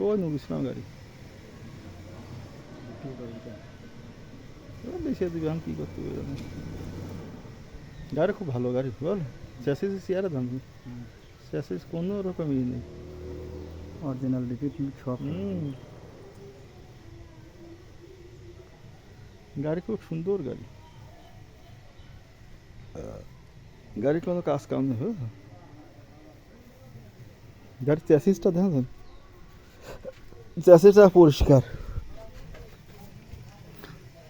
ওই নুর ইসলাম গাড়ি ও বেশি দিবে আমি কী করতে পারি জানি। গাড়ি খুব ভালো গাড়ি বল চ্যাসিস চেয়ারে দাম চ্যাসিস কোনো রকম ই নেই অরিজিনাল রিপিট সব হুম। গাড়ি খুব সুন্দর গাড়ি গাড়ি কোনো কাজ কাম নেই বুঝলো গাড়ির চ্যাসিসটা দেখেন চ্যাসিসটা পরিষ্কার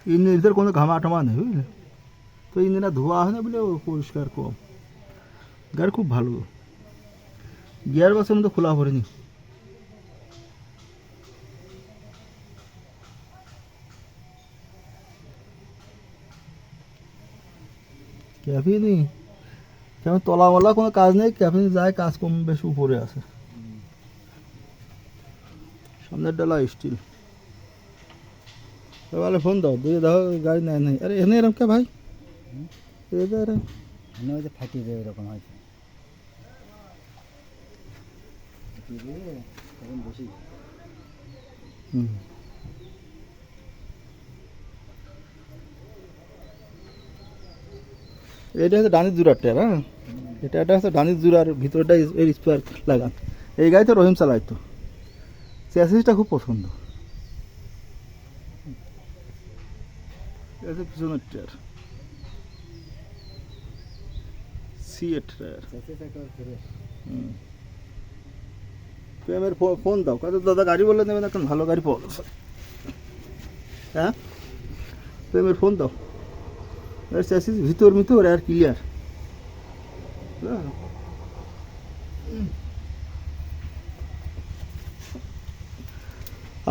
ইঞ্জিনের ভিতরে কোনো ঘামা টামা নেই বুঝলে তো ইঞ্জিনটা ধোয়া হয় না বলে ও পরিষ্কার কম গাড়ি খুব ভালো গিয়ার বাসের মধ্যে খোলা পড়েনি ক্যাফিনই কেমন তলামলা কোনো কাজ নেই ক্যাফিন যায় কাজ কম বেশ উপরে আছে সামনের ডালা স্টিল বলে ফোন দাও দিয়ে দাও গাড়ি নেয় নাই। আরে এনে এরকম কে ভাই? এ দে রে। যে ফাটিয়ে দেবে এরকম। হুম। এটা হচ্ছে ডানির জুরার টায়ার হ্যাঁ? এটা এটা হচ্ছে ডানির জুরার ভিতরটা এর স্পেয়ার লাগান। এই গাড়ি তো রহিম চালাইতো চ্যাসিসটা খুব পছন্দ। পিছনের টায়ার সি এর টায়ার। প্রেমের ফোন দাও। কত দাদা গাড়ি বললে নেবেন এখন ভালো গাড়ি পাওয়া যাচ্ছে। হ্যাঁ? প্রেমের ফোন দাও। চ্যাসিস ভিতর ভিতর আর ক্লিয়ার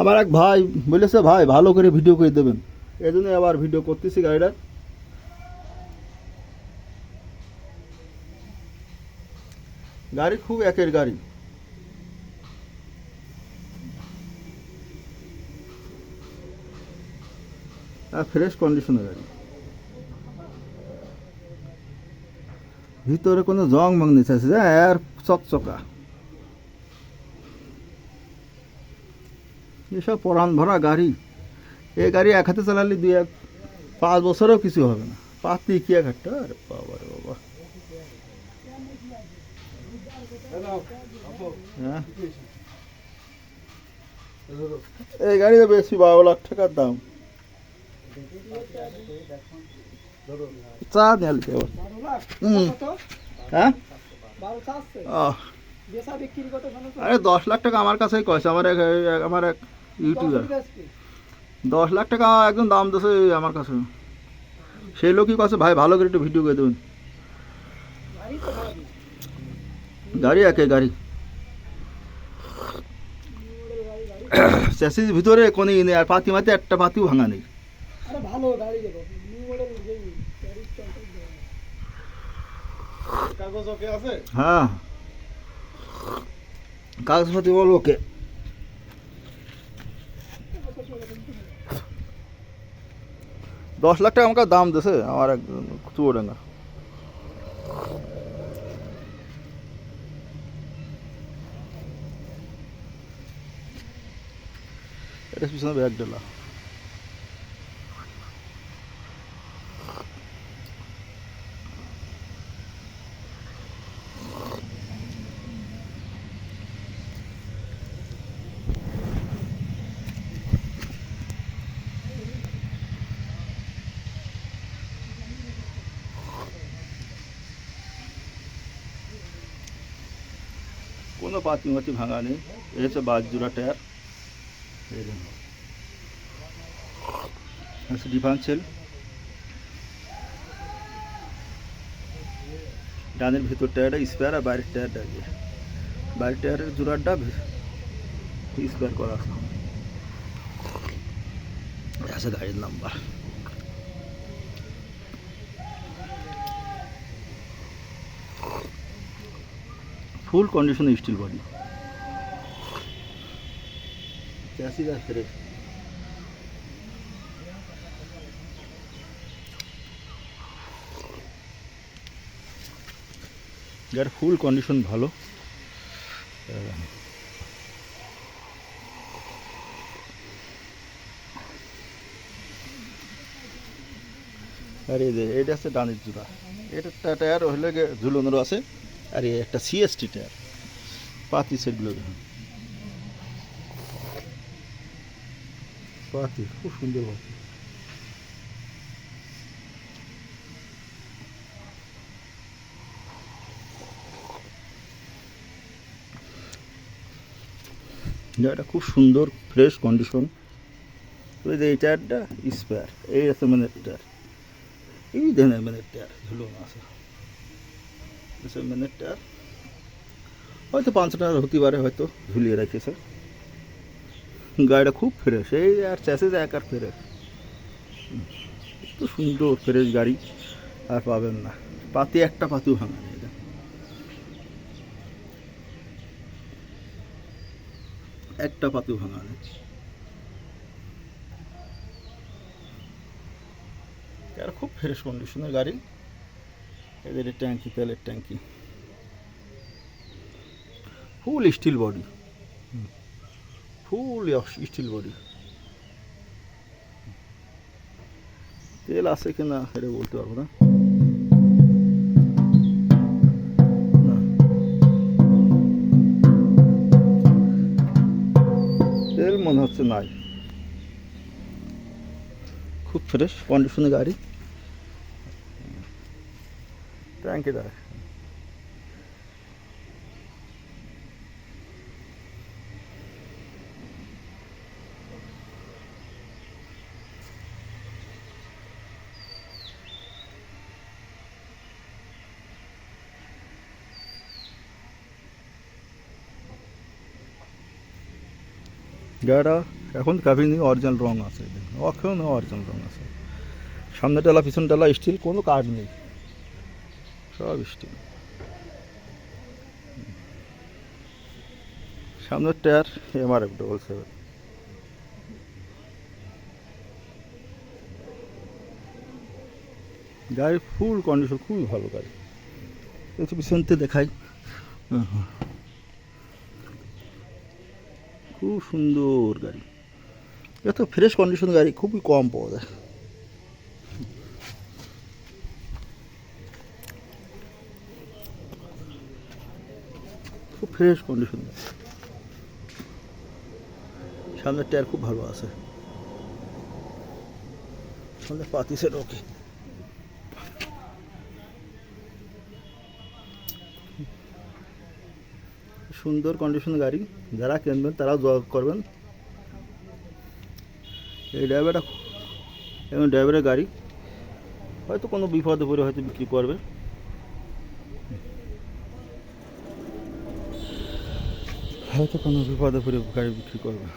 আমার এক ভাই বলেছে, ভাই, ভালো করে ভিডিও করে দেবেন। এই জন্য আবার ভিডিও করতেছি গাড়িটার গাড়ি খুব একের গাড়ি। আর ফ্রেশ কন্ডিশনের গাড়ি। ভিতরে কোনো জং মং নিচ্ছে আছে আর চকচকা। এসব পরান ভরা গাড়ি। এই গাড়ি এক হাতে চালালে দুই এক, পাঁচ বছরেও কিছু হবে না। পাতি কি এক একটা আরে বাবা রে বাবা। হ্যাঁ? এই তো বেশি বারো লাখ টাকার দাম। চা নেল হ্যাঁ? আরে দশ লাখ টাকা আমার কাছেই কয়েছে। আমার এক- আমার এক ইউটিউবার দশ লাখ টাকা একদম দাম দিয়েছে আমার কাছে। সেই লোকই কাছে ভাই ভালো করে একটু ভিডিও করে দেবেন। গাড়ি একে গাড়ি। চ্যাসিস ভিতরে কোনো ই নেই আর পাতি মাতি একটা পাতিও ভাঙা নেই। কাগজ ওকে আছে? হ্যাঁ। কাগজপাতি বল ওকে। দশ লাখ টাকা আমাকে দাম দিছে আমার এক চুয়াডাঙ্গা এটা পিছনে ব্যাগ ডালা কোনো পাতি মাতি ভাঙা নেই। এই হচ্ছে বাদ জোড়া টায়ার ডিফারেন্সিয়াল ডানের ভিতর টায়ারটা স্পেয়ার আর বাইরের টায়ারটা দিয়ে বাইরের টায়ারের জোড়াটা স্পেয়ার করা আছে। আছে গাড়ির নাম্বার ফুল কন্ডিশনে স্টিল বডি যার ফুল কন্ডিশন ভালো। আর এই যে এটা আছে ডানের জোড়া এটা টায়ার হলে ঝুলনোর আছে। আর, একটা সিএসটি টায়ার পাতি সেটগুলো দেখুন পাতি, খুব সুন্দর এটা খুব সুন্দর ফ্রেশ কন্ডিশন ওই যে এই টায়ারটা স্পেয়ার এই আছে মানে এই দেখেন মানে টায়ার ঝুলো আছে। এসে মানে টায়ার হয়তো পাঁচশো টাকা হতে পারে হয়তো। ঝুলিয়ে রেখেছে গাড়িটা খুব ফ্রেশ এই আর চ্যাসেজ এক আর ফ্রেশ এত সুন্দর ফ্রেশ গাড়ি আর পাবেন না। পাতি একটা পাতিও ভাঙা নেই এটা। একটা পাতিও ভাঙা নেই আর খুব ফ্রেশ কন্ডিশনের গাড়ি। এদের ট্যাঙ্কি তেলের ট্যাঙ্কি। Full steel body full steel body তেল আছে কিনা এটা বলতে পারব না। তেল মনে হচ্ছে নাই। খুব ফ্রেশ কন্ডিশনের গাড়ি। ট্যাঙ্কি দেয় গাড়িটা এখন কাভিং অরিজিনাল রং আছে। এখন অরিজিনাল রং আছে। সামনে টালা পিছন টালা স্টিল কোনো কাঠ নেই। সব স্টিল সামনের টায়ার এমআরএফ ডবল সেভেন গাড়ির ফুল কন্ডিশন খুবই ভালো গাড়ি। একটু পিছনতে দেখাই। খুব সুন্দর গাড়ি। এত ফ্রেশ কন্ডিশন গাড়ি, খুবই কম পাওয়া যায়। ফ্রেশ কন্ডিশন সামনের টায়ার খুব ভালো আছে। সামনে পাতি সেট ওকে সুন্দর কন্ডিশন গাড়ি। যারা কিনবেন তারা যোগাযোগ করবেন। এই ড্রাইভারটা এবং ড্রাইভারের গাড়ি। হয়তো কোনো বিপদে পড়ে হয়তো বিক্রি করবে। হয়তো কোনো বিপদে পড়ে গাড়ি বিক্রি করবে।